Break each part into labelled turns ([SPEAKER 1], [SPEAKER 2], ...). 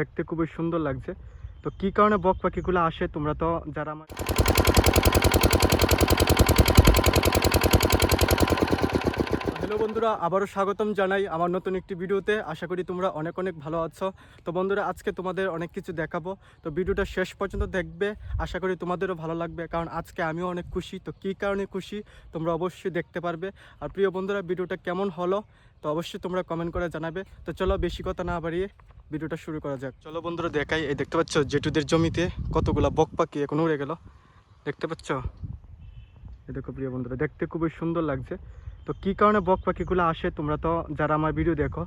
[SPEAKER 1] দেখতে খুবই সুন্দর লাগছে। তো কি কারণে বক পাখিগুলো আসে তোমরা তো যারা আমার হ্যালো বন্ধুরা, আবারও স্বাগতম জানাই আমার নতুন একটি ভিডিওতে। আশা করি তোমরা অনেক অনেক ভালো আছো। তো বন্ধুরা, আজকে তোমাদের অনেক কিছু দেখাবো। তো ভিডিওটা শেষ পর্যন্ত দেখবে। আশা করি তোমাদেরও ভালো লাগবে, কারণ আজকে আমিও অনেক খুশি। তো কী কারণে খুশি, তোমরা অবশ্যই দেখতে পারবে। আর প্রিয় বন্ধুরা, ভিডিওটা কেমন হলো, তো অবশ্যই তোমরা কমেন্ট করে জানাবে। তো চলো বেশি কথা না বাড়িয়ে ভিডিওটা শুরু করা যাক। চলো বন্ধুরা দেখাই। এই দেখতে পাচ্ছ, জেঠুদের জমিতে কতগুলা বক পাখি এখন উড়ে গেল। দেখতে পাচ্ছ? এই দেখো প্রিয় বন্ধুরা, দেখতে খুবই সুন্দর লাগছে। তো কী কারণে বক পাখিগুলো আসে তোমরা তো যারা আমার ভিডিও দেখো,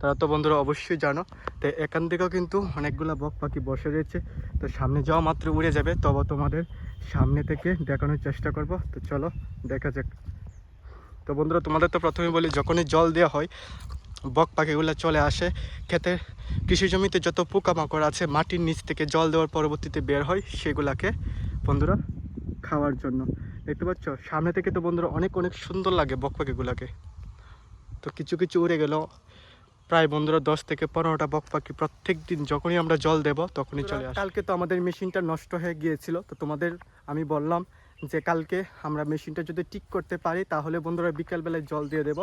[SPEAKER 1] তারা তো বন্ধুরা অবশ্যই জানো। তো এখান থেকেও কিন্তু অনেকগুলো বক পাখি বসে রয়েছে। তো সামনে যাওয়া মাত্র উড়ে যাবে, তবে তোমাদের সামনে থেকে দেখানোর চেষ্টা করব। তো চলো, দেখা যাক। তো বন্ধুরা, তোমাদের তো প্রথমে বলি, যখনই জল দেওয়া হয় বক পাখিগুলো চলে আসে। খেতে কৃষি জমিতে যত পোকামাকড় আছে মাটির নিচ থেকে জল দেওয়ার পরবর্তীতে বের হয় সেগুলাকে বন্ধুরা খাওয়ার জন্য। দেখতে পাচ্ছ? সামনে থেকে তো বন্ধুরা অনেক অনেক সুন্দর লাগে বক পাখিগুলোকে। তো কিছু কিছু উড়ে গেল। প্রায় বন্ধুরা দশ থেকে পনেরোটা বক পাখি প্রত্যেক দিন যখনই আমরা জল দেব তখনই চলে আসে। কালকে তো আমাদের মেশিনটা নষ্ট হয়ে গিয়েছিল। তো তোমাদের আমি বললাম যে কালকে আমরা মেশিনটা যদি ঠিক করতে পারি, তাহলে বন্ধুরা বিকালবেলায় জল দিয়ে দেব।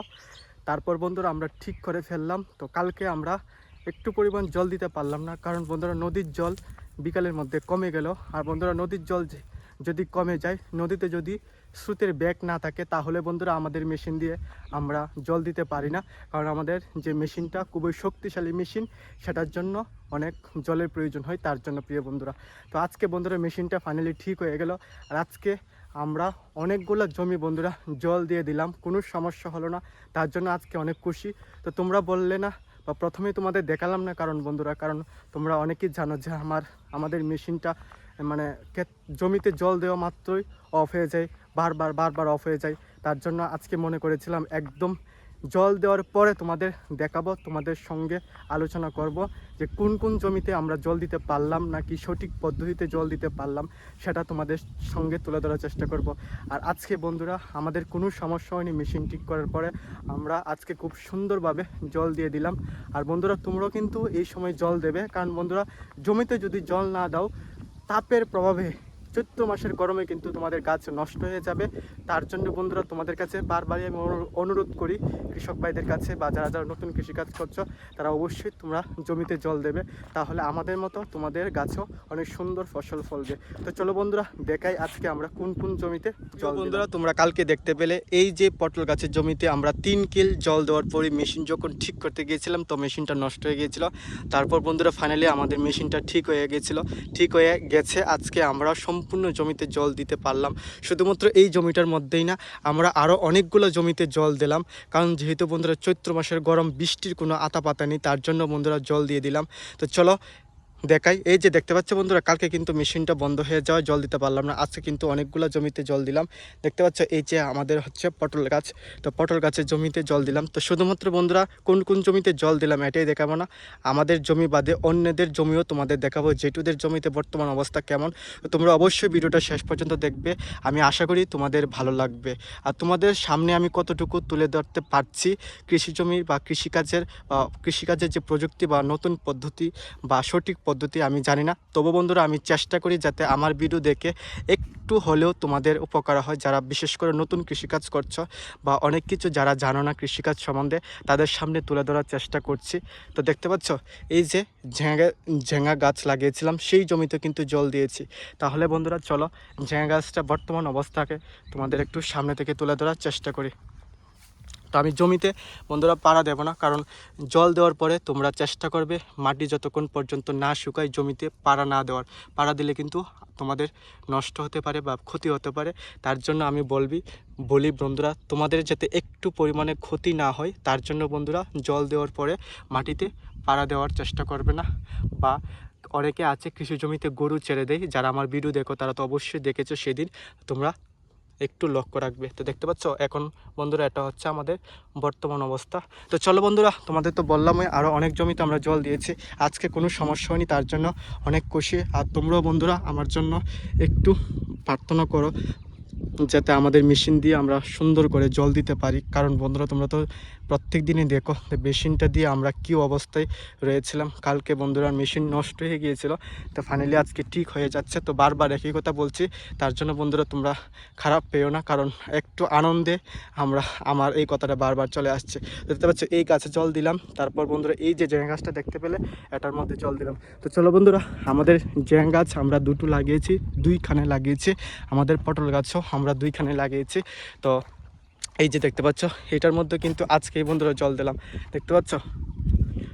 [SPEAKER 1] তারপর বন্ধুরা আমরা ঠিক করে ফেললাম। তো কালকে আমরা একটু পরিমাণ জল দিতে পারলাম না, কারণ বন্ধুরা নদীর জল বিকালের মধ্যে কমে গেল। আর বন্ধুরা নদীর জল যদি কমে যায়, নদীতে যদি স্রোতের ব্যাগ না থাকে, তাহলে বন্ধুরা আমাদের মেশিন দিয়ে আমরা জল দিতে পারি না। কারণ আমাদের যে মেশিনটা খুবই শক্তিশালী মেশিন, সেটার জন্য অনেক জলের প্রয়োজন হয়, তার জন্য প্রিয় বন্ধুরা। তো আজকে বন্ধুরা মেশিনটা ফাইনালি ঠিক হয়ে গেল। আর আজকে আমরা অনেকগুলো জমি বন্ধুরা জল দিয়ে দিলাম, কোনো সমস্যা হলো না। তার জন্য আজকে অনেক খুশি। তো তোমরা বললে না, বা প্রথমে তোমাদের দেখালাম না কারণ বন্ধুরা, কারণ তোমরা অনেকেই জানো যে আমার, আমাদের মেশিনটা মানে জমিতে জল দেওয়া মাত্রই অফ হয়ে যায়। বারবার বারবার অফ হয়ে যায়। তার জন্য আজকে মনে করেছিলাম একদম জল দেওয়ার পরে তোমাদের দেখাবো, তোমাদের সঙ্গে আলোচনা করব যে কোন কোন জমিতে আমরা জল দিতে পারলাম নাকি সঠিক পদ্ধতিতে জল দিতে পারলাম, সেটা তোমাদের সঙ্গে তুলে ধরার চেষ্টা করব। আর আজকে বন্ধুরা, আমাদের কোনো সমস্যা হয়নি মেশিন ঠিক করার পরে আমরা আজকে খুব সুন্দরভাবে জল দিয়ে দিলাম। আর বন্ধুরা, তোমরাও কিন্তু এই সময় জল দেবে। কারণ বন্ধুরা, জমিতে যদি জল না দাও, তাপের প্রভাবে চৈত্র মাসের গরমে কিন্তু তোমাদের গাছ নষ্ট হয়ে যাবে। তার জন্য বন্ধুরা তোমাদের কাছে বারবারই আমি অনুরোধ করি কৃষক ভাইদের কাছে বা যারা যারা নতুন কৃষিকাজ করছ তারা অবশ্যই তোমরা জমিতে জল দেবে। তাহলে আমাদের মতো তোমাদের গাছও অনেক সুন্দর ফসল ফলবে। তো চলো বন্ধুরা দেখাই আজকে আমরা কোন কোন জমিতে জল বন্ধুরা তোমরা কালকে দেখতে পেলে এই যে পটল গাছের জমিতে আমরা তিন কিল জল দেওয়ার পরে মেশিন যখন ঠিক করতে গিয়েছিলাম তো মেশিনটা নষ্ট হয়ে গিয়েছিল। তারপর বন্ধুরা ফাইনালি আমাদের মেশিনটা ঠিক হয়ে গেছিল ঠিক হয়ে গেছে আজকে আমরা সম্পূর্ণ জমিতে জল দিতে পারলাম। শুধুমাত্র এই জমিটার মধ্যেই না, আমরা আরও অনেকগুলো জমিতে জল দিলাম। কারণ যেহেতু বন্ধুরা চৈত্র মাসের গরম, বৃষ্টির কোনো আতা পাতা নেই, তার জন্য বন্ধুরা জল দিয়ে দিলাম। তো চলো দেখাই। এই যে দেখতে পাচ্ছ বন্ধুরা, কালকে কিন্তু মেশিনটা বন্ধ হয়ে যাওয়ায় জল দিতে পারলাম না। আজকে কিন্তু অনেকগুলো জমিতে জল দিলাম। দেখতে পাচ্ছ এই যে আমাদের হচ্ছে পটল গাছ। তো পটল গাছের জমিতে জল দিলাম। তো শুধুমাত্র বন্ধুরা, কোন কোন জমিতে জল দিলাম এটাই দেখাবো না। আমাদের জমি বাদে অন্যদের জমিও তোমাদের দেখাবো যেটুদের জমিতে বর্তমান অবস্থা কেমন। তোমরা অবশ্যই ভিডিওটা শেষ পর্যন্ত দেখবে। আমি আশা করি তোমাদের ভালো লাগবে। আর তোমাদের সামনে আমি কতটুকু তুলে ধরতে পারছি, কৃষি জমির বা কৃষিকাজের কৃষিকাজের যে প্রযুক্তি বা নতুন পদ্ধতি বা সঠিক পদ্ধতি আমি জানি না। তবু বন্ধুরা, আমি চেষ্টা করি যাতে আমার ভিডিও দেখে একটু হলেও তোমাদের উপকার হয়। যারা বিশেষ করে নতুন কৃষিকাজ করছ বা অনেক কিছু যারা জানো না কৃষিকাজ সম্বন্ধে, তাদের সামনে তুলে ধরার চেষ্টা করছি। তো দেখতে পাচ্ছ, এই যে ঝেঙা ঝেঙা গাছ লাগিয়েছিলাম, সেই জমিতে কিন্তু জল দিয়েছি। তাহলে বন্ধুরা, চলো ঝেঙা গাছটা বর্তমান অবস্থাকে তোমাদের একটু সামনে থেকে তুলে ধরার চেষ্টা করি। তো আমি জমিতে বন্ধুরা পাড়া দেবো না, কারণ জল দেওয়ার পরে তোমরা চেষ্টা করবে মাটি যতক্ষণ পর্যন্ত না শুকায় জমিতে পাড়া না দেওয়ার। পাড়া দিলে কিন্তু তোমাদের নষ্ট হতে পারে বা ক্ষতি হতে পারে। তার জন্য আমি বলবি, বলি বন্ধুরা, তোমাদের যাতে একটু পরিমাণে ক্ষতি না হয়, তার জন্য বন্ধুরা জল দেওয়ার পরে মাটিতে পাড়া দেওয়ার চেষ্টা করবে না। বা অনেকে আছে কৃষি জমিতে গরু ছেড়ে দেয়, যারা আমার ভিডিও দেখো, তারা তো অবশ্যই দেখেছ সেদিন। তোমরা একটু লক্ষ্য রাখবে। তো দেখতে পাচ্ছ, এখন বন্ধুরা এটা হচ্ছে আমাদের বর্তমান অবস্থা। তো চলো বন্ধুরা, তোমাদের তো বললামই আরও অনেক জমিতে আমরা জল দিয়েছি। আজকে কোনো সমস্যা হয়নি, তার জন্য অনেক খুশি। আর তোমরাও বন্ধুরা আমার জন্য একটু প্রার্থনা করো, যাতে আমাদের মেশিন দিয়ে আমরা সুন্দর করে জল দিতে পারি। কারণ বন্ধুরা, তোমরা তো প্রত্যেক দিনই দেখো মেশিনটা দিয়ে আমরা কী অবস্থায় রয়েছিলাম। কালকে বন্ধুরা মেশিন নষ্ট হয়ে গিয়েছিল, তো ফাইনালি আজকে ঠিক হয়ে যাচ্ছে। তো বারবার একই কথা বলছি, তার জন্য বন্ধুরা তোমরা খারাপ পেও না, কারণ একটু আনন্দে আমরা, আমার এই কথাটা বারবার চলে আসছে। দেখতে পাচ্ছ, এই গাছে জল দিলাম, তারপর বন্ধুরা এই যে জ্যাং গাছটা দেখতে পেলে, এটার মধ্যে জল দিলাম। তো চলো বন্ধুরা, আমাদের জ্যাং গাছ আমরা দুটো লাগিয়েছি, দুইখানে লাগিয়েছি। আমাদের পটল গাছও আমরা দুইখানে লাগিয়েছি। তো এই যে দেখতে পাচ্ছ, এটার মধ্যে কিন্তু আজকেই বন্ধুরা জল দিলাম। দেখতে পাচ্ছ?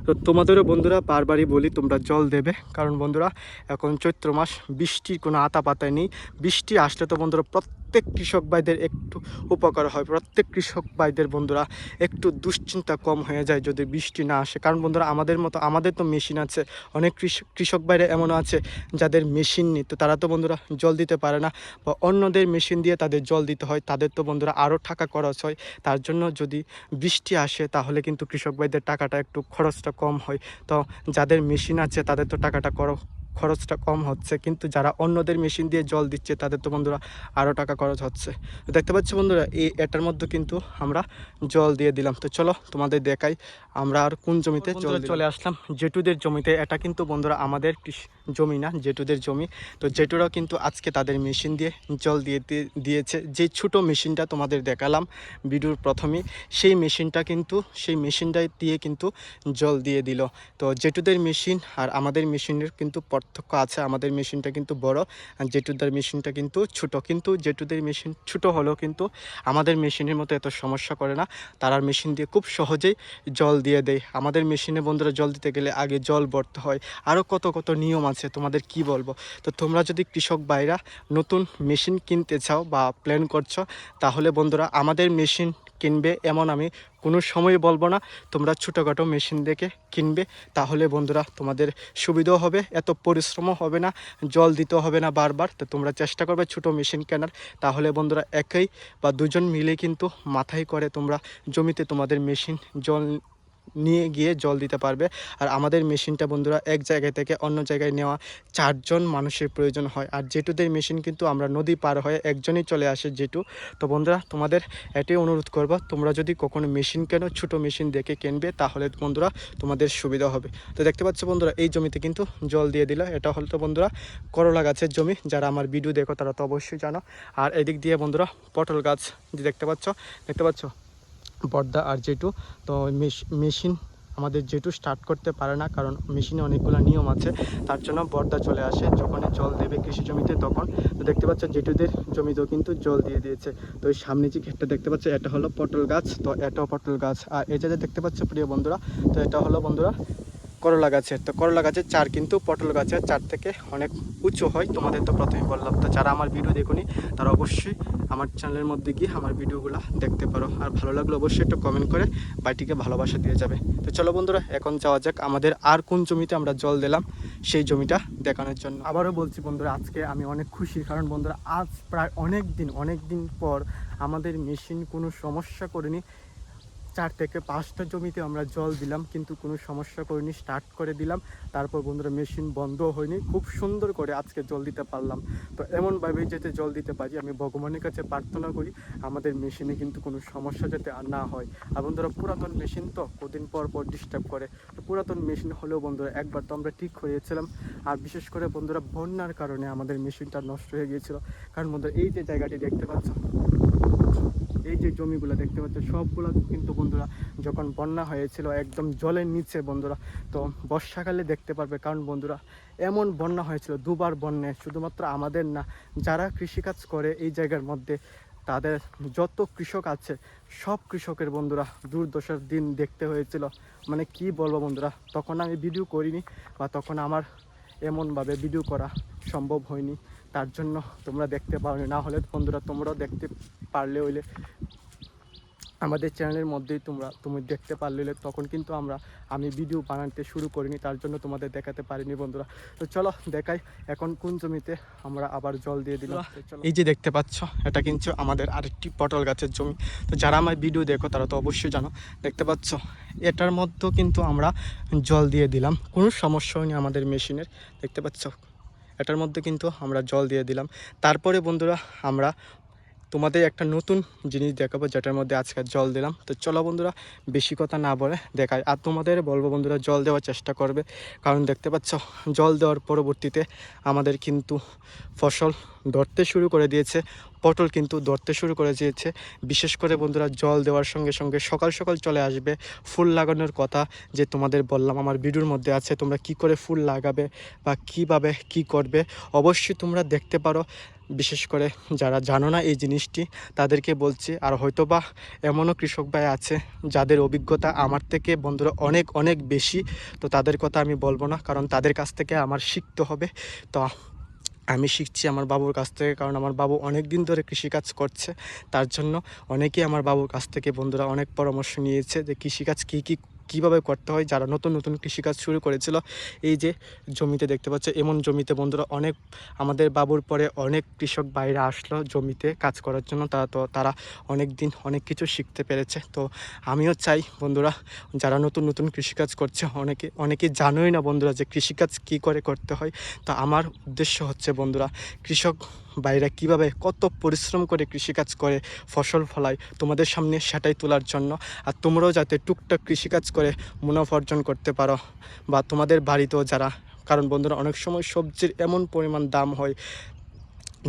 [SPEAKER 1] তো তোমাদেরও বন্ধুরা বারবারই বলি, তোমরা জল দেবে। কারণ বন্ধুরা, এখন চৈত্র মাস, বৃষ্টির কোনো আতা পাতায় নেই। বৃষ্টি আসলে তো বন্ধুরা প্রত্যেক কৃষক ভাইদের একটু উপকার হয়। প্রত্যেক কৃষক ভাইদের বন্ধুরা একটু দুশ্চিন্তা কম হয়ে যায় যদি বৃষ্টি না আসে। কারণ বন্ধুরা, আমাদের মতো, আমাদের তো মেশিন আছে। অনেক কৃষক কৃষক বাইরে এমনও আছে যাদের মেশিন নেই। তো তারা তো বন্ধুরা জল দিতে পারে না বা অন্যদের মেশিন দিয়ে তাদের জল দিতে হয়। তাদের তো বন্ধুরা আরও টাকা খরচ হয়। তার জন্য যদি বৃষ্টি আসে তাহলে কিন্তু কৃষক ভাইদের টাকাটা একটু খরচটা কম হয়। তো যাদের মেশিন আছে তাদের তো টাকাটা খরচটা কম হচ্ছে কিন্তু যারা অন্যদের মেশিন দিয়ে জল দিচ্ছে তাদের তো বন্ধুরা আরও টাকা খরচ হচ্ছে। তো দেখতে পাচ্ছ বন্ধুরা এই এটার মধ্যে কিন্তু আমরা জল দিয়ে দিলাম। তো চলো তোমাদের দেখাই আমরা আর কোন জমিতে জল চলে আসলাম জেটুদের জমিতে। এটা কিন্তু বন্ধুরা আমাদের জমি না জেটুদের জমি। তো জেটুরা কিন্তু আজকে তাদের মেশিন দিয়ে জল দিয়ে দিয়ে- দিয়েছে। যে ছোট মেশিনটা তোমাদের দেখালাম ভিডিওর প্রথমে সেই মেশিনটা কিন্তু সেই মেশিনটা দিয়ে কিন্তু জল দিয়ে দিল। তো জেটুদের মেশিন আর আমাদের মেশিনের কিন্তু পার্থক্য আছে, আমাদের মেশিনটা কিন্তু বড় আর জেটুদের মেশিনটা কিন্তু ছোট। কিন্তু জেটুদের মেশিন ছোট হলেও কিন্তু আমাদের মেশিনের মতো এত সমস্যা করে না। তারার মেশিন দিয়ে খুব সহজেই জল দিয়ে দেয়। আমাদের মেশিনে বন্ধুরা জল দিতে গেলে আগে জল ভরতে হয়। আরও কত কত নিয়ম আছে, তোমাদের কি বলব? তো তোমরা যদি কৃষক ভাইরা নতুন মেশিন কিনতে চাও বা প্ল্যান করছ, তাহলে বন্ধুরা আমাদের মেশিন কিনবে এমন আমি কোনো সময় বলব না। তোমরা ছোটোখাটো মেশিন দেখে কিনবে। তাহলে বন্ধুরা, তোমাদের সুবিধাও হবে, এত পরিশ্রমও হবে না, জল দিতে হবে না বারবার। তো তোমরা চেষ্টা করবে ছোটো মেশিন কেনার। তাহলে বন্ধুরা, একই বা দুজন মিলে কিন্তু মাথায় করে তোমরা জমিতে তোমাদের মেশিন জল নিয়ে গিয়ে জল দিতে পারবে। আর আমাদের মেশিনটা বন্ধুরা এক জায়গা থেকে অন্য জায়গায় নেওয়া চারজন মানুষের প্রয়োজন হয়। আর জেটুদের মেশিন কিন্তু আমরা নদী পার হয়ে একজনই চলে আসে জেটু তো বন্ধুরা, তোমাদের এটাই অনুরোধ করব, তোমরা যদি কখনো মেশিন কেনো, ছোটো মেশিন দেখে কিনবে, তাহলে বন্ধুরা তোমাদের সুবিধা হবে। তো দেখতে পাচ্ছ বন্ধুরা, এই জমিতে কিন্তু জল দিয়ে দিল। এটা হলো তো বন্ধুরা করলা গাছের জমি। যারা আমার ভিডিও দেখো, তারা তো অবশ্যই জানো। আর এদিক দিয়ে বন্ধুরা পটল গাছ দেখতে পাচ্ছ দেখতে পাচ্ছ? বর্দা আর জেটু। তো মেশ- মেশিন আমাদের যেটু স্টার্ট করতে পারে না, কারণ মেশিনে অনেকগুলো নিয়ম আছে। তার জন্য পর্দা চলে আসে যখন জল দেবে কৃষি জমিতে তখন। তো দেখতে পাচ্ছ জেটুদের জমিতেও কিন্তু জল দিয়ে দিয়েছে। তো এই সামনে যে ক্ষেতটা দেখতে পাচ্ছ, এটা হলো পটল গাছ। তো এটাও পটল গাছ। আর এই যে দেখতে পাচ্ছ প্রিয় বন্ধুরা, তো এটা হলো বন্ধুরা করলা গাছের। তো করলা গাছের চার কিন্তু পটল গাছের চার থেকে অনেক উঁচু হয়। তোমাদের তো প্রথমে বললাম। তো যারা আমার ভিডিও দেখুনি, তারা অবশ্যই আমার চ্যানেলের মধ্যে গিয়ে আমার ভিডিওগুলো দেখতে পারো। আর ভালো লাগলে অবশ্যই একটু কমেন্ট করে বাড়িটিকে ভালোবাসা দিয়ে যাবে। তো চলো বন্ধুরা, এখন যাওয়া যাক। আমাদের আর কোন জমিতে আমরা জল দিলাম, সেই জমিটা দেখানোর জন্য। আবারও বলছি বন্ধুরা, আজকে আমি অনেক খুশি। কারণ বন্ধুরা, আজ প্রায় অনেক দিন অনেক দিন পর আমাদের মেশিন কোনো সমস্যা করেনি। চার থেকে পাঁচটা জমিতে আমরা জল দিলাম, কিন্তু কোনো সমস্যা করিনি স্টার্ট করে দিলাম। তারপর বন্ধুরা মেশিন বন্ধ হয়নি। খুব সুন্দর করে আজকে জল দিতে পারলাম। তো এমনভাবে যাতে জল দিতে পারি, আমি ভগবানের কাছে প্রার্থনা করি, আমাদের মেশিনে কিন্তু কোনো সমস্যা যাতে আর না হয়। আর বন্ধুরা, পুরাতন মেশিন তো কদিন পর পর ডিস্টার্ব করে। তো পুরাতন মেশিন হলেও বন্ধুরা, একবার তো আমরা ঠিক হয়েছিলাম। আর বিশেষ করে বন্ধুরা, বন্যার কারণে আমাদের মেশিনটা নষ্ট হয়ে গিয়েছিল। কারণ বন্ধুরা, এই যে জায়গাটি দেখতে পাচ্ছ এই যে জমিগুলো দেখতে পাচ্ছ সবগুলো কিন্তু বন্ধুরা যখন বন্যা হয়েছিল, একদম জলের নিচে বন্ধুরা, তো বর্ষাকালে দেখতে পারবে, কারণ বন্ধুরা এমন বন্যা হয়েছিল, দুবার বন্যায় শুধুমাত্র আমাদের না, যারা কৃষিকাজ করে এই জায়গার মধ্যে, তাদের যত কৃষক আছে, সব কৃষকের বন্ধুরা দুর্দশার দিন দেখতে হয়েছিল। মানে কি বলব বন্ধুরা, তখন আমি ভিডিও করিনি বা তখন আমার এমনভাবে ভিডিও করা সম্ভব হয়নি। তার জন্য তোমরা দেখতে পারো, না হলে বন্ধুরা তোমরাও দেখতে পারলে হইলে। আমাদের চ্যানেলের মধ্যেই তোমরা তুমি দেখতে পারলে তখন কিন্তু আমরা আমি ভিডিও বানাতে শুরু করিনি তার জন্য তোমাদের দেখাতে পারিনি বন্ধুরা। তো চলো দেখাই এখন কোন জমিতে আমরা আবার জল দিয়ে দিলাম। এই যে দেখতে পাচ্ছ এটা কিন্তু আমাদের আরেকটি পটল গাছের জমি। তো যারা আমার ভিডিও দেখো তারা তো অবশ্যই জানো। দেখতে পাচ্ছ এটার মধ্যেও কিন্তু আমরা জল দিয়ে দিলাম। কোনো সমস্যা হয়নি আমাদের মেশিনের দেখতে পাচ্ছ এটার মধ্যে কিন্তু আমরা জল দিয়ে দিলাম। তারপরে বন্ধুরা আমরা তোমাদের একটা নতুন জিনিস দেখাবো, যেটার মধ্যে আজকে জল দিলাম। তো চলো বন্ধুরা, বেশি কথা না বলে দেখায় আর তোমাদের বলব বন্ধুরা, জল দেওয়ার চেষ্টা করবে। কারণ দেখতে পাচ্ছ, জল দেওয়ার পরবর্তীতে আমাদের কিন্তু ফসল ধরতে শুরু করে দিয়েছে। পটল কিন্তু ধরতে শুরু করে দিয়েছে। বিশেষ করে বন্ধুরা জল দেওয়ার সঙ্গে সঙ্গে সকাল সকাল চলে আসবে ফুল লাগানোর কথা যে তোমাদের বললাম আমার ভিডিওর মধ্যে আছে, তোমরা কি করে ফুল লাগাবে বা কীভাবে কি করবে অবশ্যই তোমরা দেখতে পারো। বিশেষ করে যারা জানো না এই জিনিসটি, তাদেরকে বলছি, আর হয়তো বা এমনও কৃষক ভাই আছে যাদের অভিজ্ঞতা আমার থেকে বন্ধুরা অনেক অনেক বেশি, তো তাদের কথা আমি বলব না, কারণ তাদের কাছ থেকে আমার শিখতে হবে। তো আমি শিখছি আমার বাবুর কাছ থেকে, কারণ আমার বাবু অনেক দিন ধরে কৃষিকাজ করছে। তার জন্য অনেকেই আমার বাবুর কাছ থেকে বন্ধুরা অনেক পরামর্শ নিয়েছে যে কৃষিকাজ কী কী কীভাবে করতে হয়, যারা নতুন নতুন কৃষিকাজ শুরু করেছিল, এই যে জমিতে দেখতে পাচ্ছ, এমন জমিতে বন্ধুরা অনেক আমাদের বাবুর পরে অনেক কৃষক বাইরে আসলো জমিতে কাজ করার জন্য তারা তো তারা অনেক দিন অনেক কিছু শিখতে পেরেছে। তো আমিও চাই বন্ধুরা, যারা নতুন নতুন কৃষিকাজ করছে, অনেকে অনেকে জানোই না বন্ধুরা যে কৃষিকাজ কি করে করতে হয়। তো আমার উদ্দেশ্য হচ্ছে বন্ধুরা, কৃষক বাইরে কীভাবে কত পরিশ্রম করে কৃষিকাজ করে, ফসল ফলায় তোমাদের সামনে সেটাই তোলার জন্য। আর তোমরাও যাতে টুকটাক কৃষিকাজ করে মুনাফা অর্জন করতে পারো। বা তোমাদের বাড়িতেও যারা, কারণ বন্ধুরা, অনেক সময় সবজির এমন পরিমাণ দাম হয়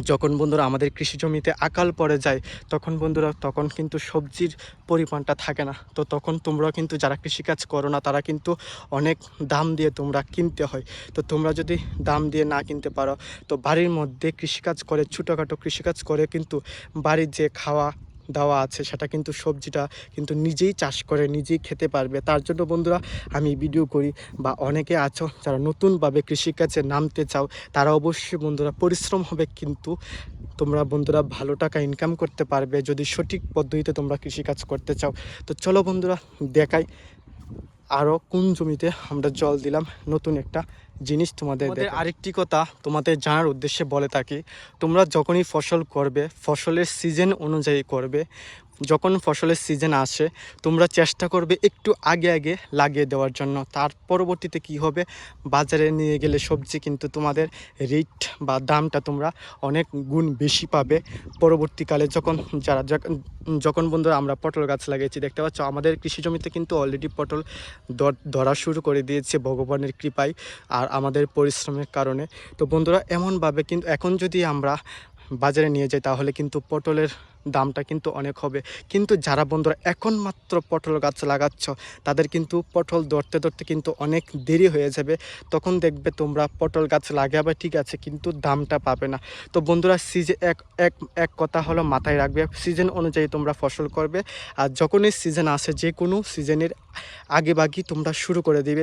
[SPEAKER 1] যখন বন্ধুরা আমাদের কৃষি জমিতে আকাল পড়ে যায়, তখন বন্ধুরা তখন কিন্তু সবজির পরিমাণটা থাকে না। তো তখন তোমরা কিন্তু যারা কৃষিকাজ করো না, তারা কিন্তু অনেক দাম দিয়ে তোমরা কিনতে হয়। তো তোমরা যদি দাম দিয়ে না কিনতে পারো, তো বাড়ির মধ্যে কৃষিকাজ করে, ছোটোখাটো কৃষিকাজ করে কিন্তু বাড়ির যে খাওয়া দেওয়া আছে, সেটা কিন্তু সবজিটা কিন্তু নিজেই চাষ করে, নিজেই খেতে পারবে। তার জন্য বন্ধুরা, আমি ভিডিও করি বা অনেকে আছো যারা নতুনভাবে কৃষিকাজে নামতে চাও, তারা অবশ্যই বন্ধুরা পরিশ্রম হবে কিন্তু তোমরা বন্ধুরা ভালো টাকা ইনকাম করতে পারবে। যদি সঠিক পদ্ধতিতে তোমরা কৃষিকাজ করতে চাও, তো চলো বন্ধুরা, দেখাই। আরও কোন জমিতে আমরা জল দিলাম নতুন একটা জিনিস তোমাদের আরেকটি কথা তোমাদের জানার উদ্দেশ্যে বলে থাকি তোমরা যখনই ফসল করবে ফসলের সিজন অনুযায়ী করবে যখন ফসলের সিজন আসে, তোমরা চেষ্টা করবে একটু আগে আগে লাগিয়ে দেওয়ার জন্য। তার পরবর্তীতে কি হবে? বাজারে নিয়ে গেলে সবজি কিন্তু তোমাদের রেট বা দামটা তোমরা অনেক গুণ বেশি পাবে। পরবর্তীকালে যখন যারা যখন- বন্ধুরা আমরা পটল গাছ লাগিয়েছি, দেখতে পাচ্ছ আমাদের কৃষি জমিতে কিন্তু অলরেডি পটল ধরা শুরু করে দিয়েছে ভগবানের কৃপায় আর আমাদের পরিশ্রমের কারণে। তো বন্ধুরা, এমনভাবে কিন্তু এখন যদি আমরা বাজারে নিয়ে যাই, তাহলে কিন্তু পটলের দামটা কিন্তু অনেক হবে। কিন্তু যারা বন্ধুরা এখন মাত্র পটল গাছ লাগাচ্ছ, তাদের কিন্তু পটল ধরতে ধরতে কিন্তু অনেক দেরি হয়ে যাবে। তখন দেখবে তোমরা পটল গাছ লাগাবে, ঠিক আছে, কিন্তু দামটা পাবে না। তো বন্ধুরা, সিজে এক এক এক কথা হলো মাথায় রাখবে, সিজন অনুযায়ী তোমরা ফসল করবে। আর যখনই সিজন আসে, যে কোনো সিজনের আগে বাগি তোমরা শুরু করে দিবে।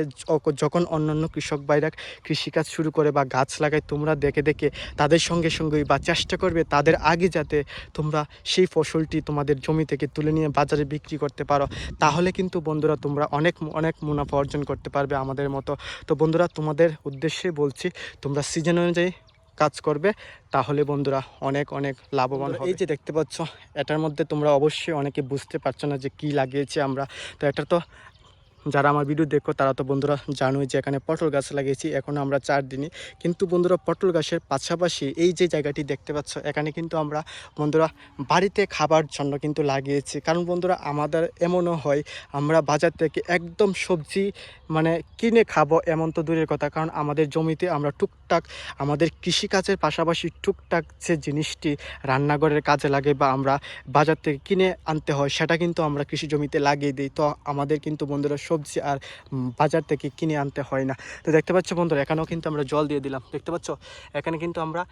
[SPEAKER 1] যখন অন্যান্য কৃষক ভাইরা কৃষিকাজ শুরু করে বা গাছ লাগায়, তোমরা দেখে দেখে তাদের সঙ্গে সঙ্গেই বা চেষ্টা করবে তাদের আগে যাতে তোমরা সেই ফসলটি তোমাদের জমি থেকে তুলে নিয়ে বাজারে বিক্রি করতে পারো। তাহলে কিন্তু বন্ধুরা তোমরা অনেক অনেক মুনাফা অর্জন করতে পারবে আমাদের মতো। তো বন্ধুরা তোমাদের উদ্দেশ্যে বলছি তোমরা সিজন অনুযায়ী কাজ করবে তাহলে বন্ধুরা অনেক অনেক লাভবান এই যে দেখতে পাচ্ছ এটার মধ্যে তোমরা অবশ্যই অনেকে বুঝতে পারছ না যে কি লাগিয়েছি আমরা। তো এটা তো যারা আমার ভিডিও দেখো, তারা তো বন্ধুরা জানোই যে এখানে পটল গাছ লাগিয়েছি। এখন আমরা চার দিনই। কিন্তু বন্ধুরা, পটল গাছের পাশাপাশি এই যে জায়গাটি দেখতে পাচ্ছ, এখানে কিন্তু আমরা বন্ধুরা বাড়িতে খাবার জন্য কিন্তু লাগিয়েছি। কারণ বন্ধুরা, আমাদের এমনও হয়, আমরা বাজার থেকে একদম সবজি মানে কিনে খাব এমন তো দূরের কথা। কারণ আমাদের জমিতে আমরা টুকটাক, আমাদের কৃষিকাজের পাশাপাশি টুকটাক যে জিনিসটি রান্নাঘরের কাজে লাগে বা আমরা বাজার থেকে কিনে আনতে হয়, সেটা কিন্তু আমরা কৃষি জমিতে লাগিয়ে দিই। তো আমাদের কিন্তু বন্ধুরা সবজি আর বাজার থেকে কিনে আনতে হয় না। তো দেখতে পাচ্ছ বন্ধুরা, এখানেও কিন্তু আমরা জল দিয়ে দিলাম। দেখতে পাচ্ছ? এখানে কিন্তু আমরা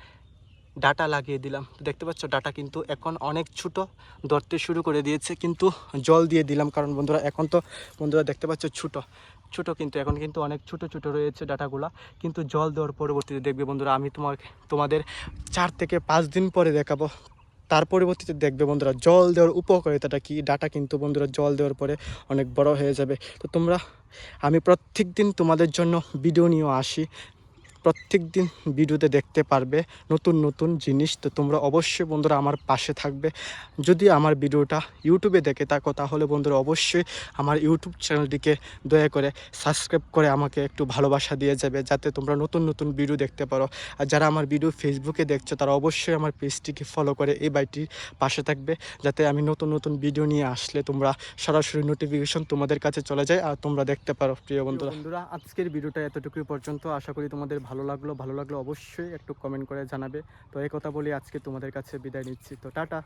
[SPEAKER 1] ডাটা লাগিয়ে দিলাম। দেখতে পাচ্ছ, ডাটা কিন্তু এখন অনেক ছোটো, ধরতে শুরু করে দিয়েছে, কিন্তু জল দিয়ে দিলাম। কারণ বন্ধুরা, এখন তো বন্ধুরা দেখতে পাচ্ছ, ছোটো। ছোটো কিন্তু, এখন কিন্তু অনেক ছোটো ছোটো রয়েছে ডাটাগুলা। কিন্তু জল দেওয়ার পরবর্তীতে দেখবে বন্ধুরা, আমি তোমার, তোমাদের চার থেকে পাঁচ দিন পরে দেখাবো তার পরবর্তীতে দেখবে বন্ধুরা, জল দেওয়ার উপকারিতাটা কি? ডাটা কিন্তু বন্ধুরা জল দেওয়ার পরে অনেক বড় হয়ে যাবে। তো তোমরা, আমি প্রত্যেক দিন তোমাদের জন্য ভিডিও নিয়েও আসি। প্রত্যেক দিন ভিডিওতে দেখতে পারবে নতুন নতুন জিনিস। তো তোমরা অবশ্যই বন্ধুরা আমার পাশে থাকবে। যদি আমার ভিডিওটা ইউটিউবে দেখে থাকো, তাহলে বন্ধুরা অবশ্যই আমার ইউটিউব চ্যানেলটিকে দয়া করে সাবস্ক্রাইব করে আমাকে একটু ভালোবাসা দিয়ে যাবে, যাতে তোমরা নতুন নতুন ভিডিও দেখতে পারো। আর যারা আমার ভিডিও ফেসবুকে দেখছ, তারা অবশ্যই আমার পেজটিকে ফলো করে এই বাইটির পাশে থাকবে, যাতে আমি নতুন নতুন ভিডিও নিয়ে আসলে তোমরা সরাসরি নোটিফিকেশন তোমাদের কাছে চলে যায়, আর তোমরা দেখতে পারো, প্রিয় বন্ধুরা। বন্ধুরা, আজকের ভিডিওটা এতটুকুই পর্যন্ত। আশা করি তোমাদের ভালো লাগল ভালো লাগল অবশ্যই একটু কমেন্ট করে জানাবে। তো এই কথা বলি আজকে তোমাদের কাছে বিদায় নিচ্ছি। তো টাটা।